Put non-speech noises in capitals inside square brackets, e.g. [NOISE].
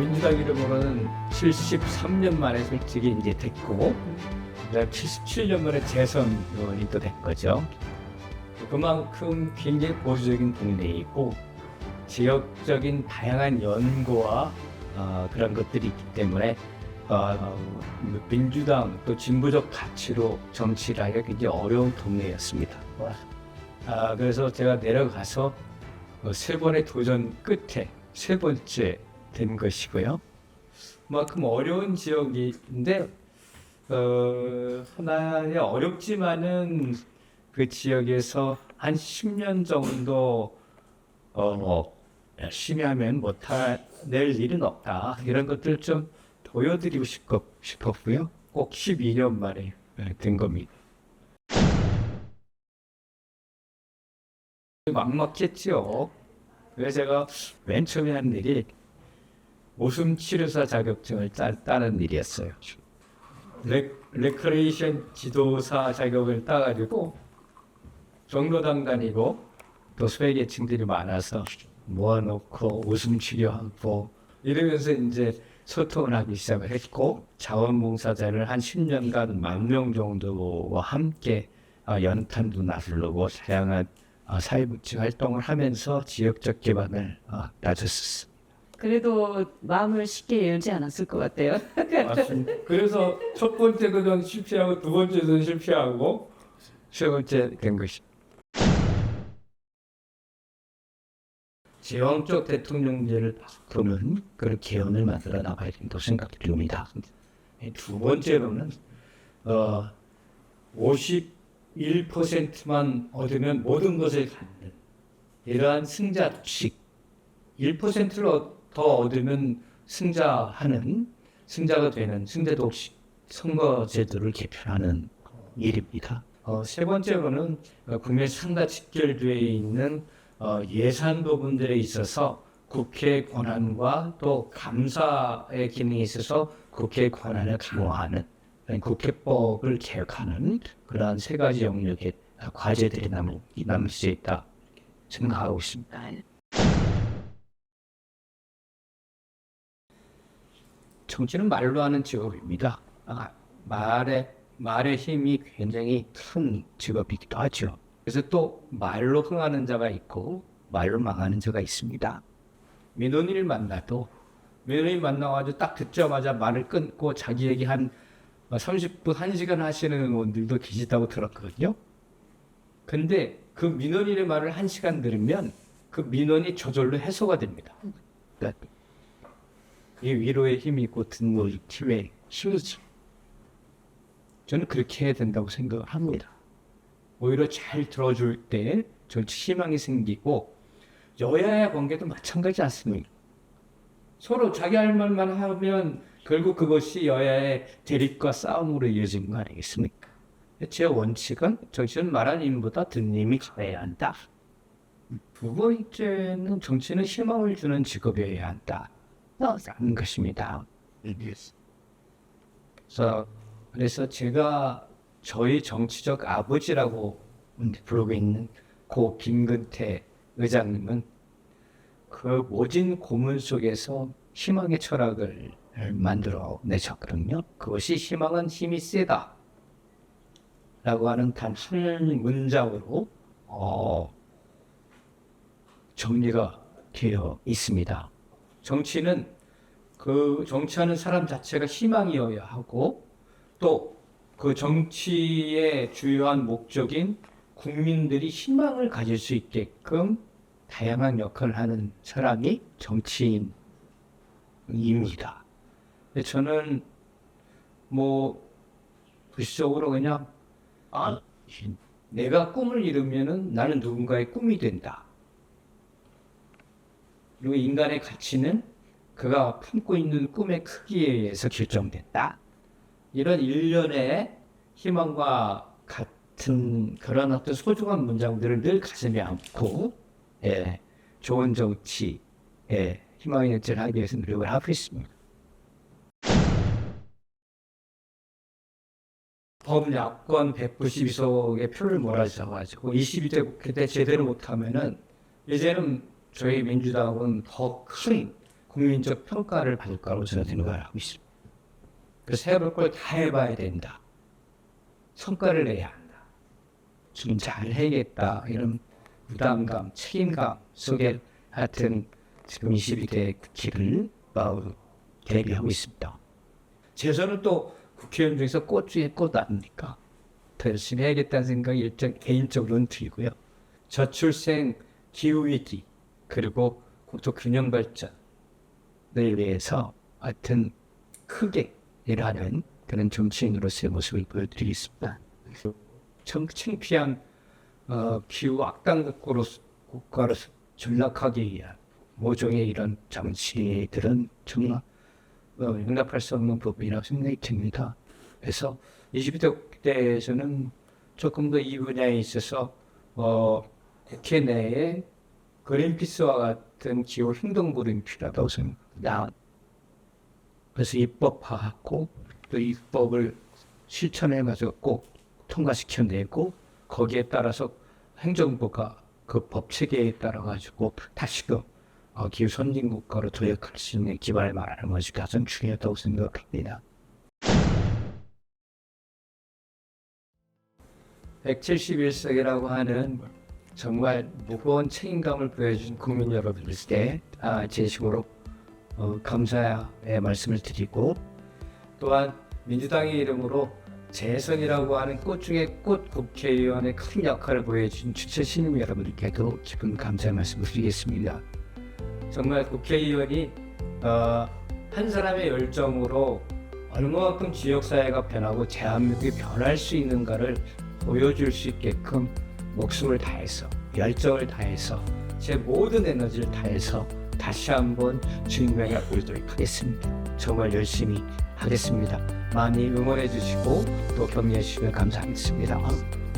민주당 이름으로는 73년 만에 솔직히 이제 됐고, 그다음 77년 만에 재선 의원이 또 된 거죠. 그만큼 굉장히 보수적인 동네이고 지역적인 다양한 연구와 어, 그런 것들이 있기 때문에 어, 민주당 또 진보적 가치로 정치를 하기가 굉장히 어려운 동네였습니다. 아, 그래서 제가 내려가서 어, 세 번의 도전 끝에 세 번째 된 것이고요. 그만큼 어려운 지역인데 어, 하나의 어렵지만은 그 지역에서 한 10년 정도 어, 열심히 하면 못해낼 일은 없다. 이런 것들 좀 보여드리고 싶었, 싶었고요. 꼭 12년 만에 된 겁니다. 막막했죠. 그래서 제가 맨 처음에 한 일이 웃음 치료사 자격증을 따, 따는 일이었어요. 레, 레크레이션 지도사 자격을 따가지고 종로당 다니고 또 소외계층들이 많아서 모아놓고 웃음 치료하고 이러면서 이제 소통을 하기 시작을 했고 자원봉사자를 한 10년간 만 명 정도와 함께 어, 연탄도 나르고 다양한 어, 사회복지 활동을 하면서 지역적 기반을 어, 다졌었습니다. 그래도 마음을 쉽게 열지 않았을 것 같아요. [LAUGHS] 맞습니다. 그래서 첫 번째 도전 실패하고 두 번째 도전 실패하고 세 번째 된 것이. 제왕적 대통령제를 바꾸는 그런 개헌을 만들어 나가야 된다고 생각됩니다. 두 번째로는 어, 51%만 얻으면 모든 것을 갖는 이러한 승자식 1%를 더 얻으면 승자하는 승자가 되는 승자 독식 선거제도를 개편하는 일입니다. 어, 세 번째로는 어, 국내 상다 직결되어 있는 어, 예산 부분들에 있어서 국회 권한과 또 감사의 기능에 있어서 국회 권한을 강화하는 국회법을 개혁하는 그러한 세 가지 영역의 과제들이 남, 남을 수 있다 생각하고 있습니다. 정치는 말로 하는 직업입니다. 아, 말의 말의 힘이 굉장히 큰 직업이기도 하죠. 그래서 또 말로 흥하는 자가 있고 말로 망하는 자가 있습니다. 민원인을 만나도 민원인 만나가지고 딱 듣자마자 말을 끊고 자기 얘기 한 30분, 1시간 하시는 의원들도 계시다고 들었거든요. 근데 그 민원인의 말을 1시간 들으면 그 민원이 저절로 해소가 됩니다. 이 위로의 힘이 있고 듣는 힘의 힘이죠. 저는 그렇게 해야 된다고 생각을 합니다. 오히려 잘 들어줄 때 정치 희망이 생기고 여야의 관계도 마찬가지 않습니까? 서로 자기 할 말만 하면 결국 그것이 여야의 대립과 싸움으로 이어지는 거 아니겠습니까? 제 원칙은 정치는 말하는 힘보다 듣는 힘이 가야 한다. 두 번째는 정치는 희망을 주는 직업이어야 한다. 라는 것입니다. 그래서, 그래서 제가 저희 정치적 아버지라고 부르고 있는 고 김근태 의장님은 그 모진 고문 속에서 희망의 철학을 만들어 내셨거든요. 그것이 희망은 힘이 세다. 라고 하는 단한 문장으로 어, 정리가 되어 있습니다. 정치는 그 정치하는 사람 자체가 희망이어야 하고 또 그 정치의 주요한 목적인 국민들이 희망을 가질 수 있게끔 다양한 역할을 하는 사람이 정치인입니다. 저는 뭐 부시적으로 그냥 아 내가 꿈을 이루면은 나는 누군가의 꿈이 된다. 그리고 인간의 가치는 그가 품고 있는 꿈의 크기에 의해서 결정된다. 이런 일련의 희망과 같은 그런 어떤 소중한 문장들을 늘 가슴에 안고 예, 좋은 정치, 예, 희망의 정치를 하기 위해서 노력을 하고 있습니다. 범야권 192석의 표를 몰아주셔가지고 22대 국회 때 제대로 못하면은 이제는 저희 민주당은 더 큰 국민적 평가를 받을 거라고 저는 생각을 하고 있습니다. 그래서 해볼 걸 다 해봐야 된다. 성과를 내야 한다. 좀잘 해야겠다. 이런 부담감, 책임감 속에 하여튼 지금 22대 국회를 어, 대비하고 있습니다. 재선은 또 국회의원 중에서 꽃 중에 꽃 아닙니까? 더 열심히 해야겠다는 생각이 일정 개인적으로는 들고요. 저출생, 기후위기, 그리고 국토 균형 발전을 위해서 하여튼 크게 일하는 그런 정치인으로서의 모습을 보여드리겠습니다. 청 창피한 어, 기후 악당 국가로 국가로 전락하기 위한 모종의 이런 정치들은 정말 어, 용납할 수 없는 부분이라고 생각이 듭니다. 그래서 20대 때에서는 조금 더 이 분야에 있어서 어, 국회 내에 그린피스와 같은 기후 행동부름이 필요하다고 생각합니다. 그래서 입법화하고 또 입법을 실천해 가지고 꼭 통과시켜내고 거기에 따라서 행정부가 그 법 체계에 따라 가지고 다시금 어, 기후 선진 국가로 도약할 수 있는 기반을 말하는 것이 가장 중요하다고 생각합니다. 171석이라고 하는 정말 무거운 책임감을 보여준 국민 여러분들께 아, 진심으로 어, 감사의 말씀을 드리고 또한 민주당의 이름으로 재선이라고 하는 꽃 중에 꽃 국회의원의 큰 역할을 보여준 주최 시민 여러분들께도 깊은 감사의 말씀을 드리겠습니다. 정말 국회의원이 어, 한 사람의 열정으로 얼마만큼 지역사회가 변하고 대한민국이 변할 수 있는가를 보여줄 수 있게끔 목숨을 다해서 열정을 다해서 제 모든 에너지를 다해서 다시 한번 증명해 보도록 하겠습니다. 정말 열심히 하겠습니다. 많이 응원해 주시고 또 격려해 주시면 감사하겠습니다.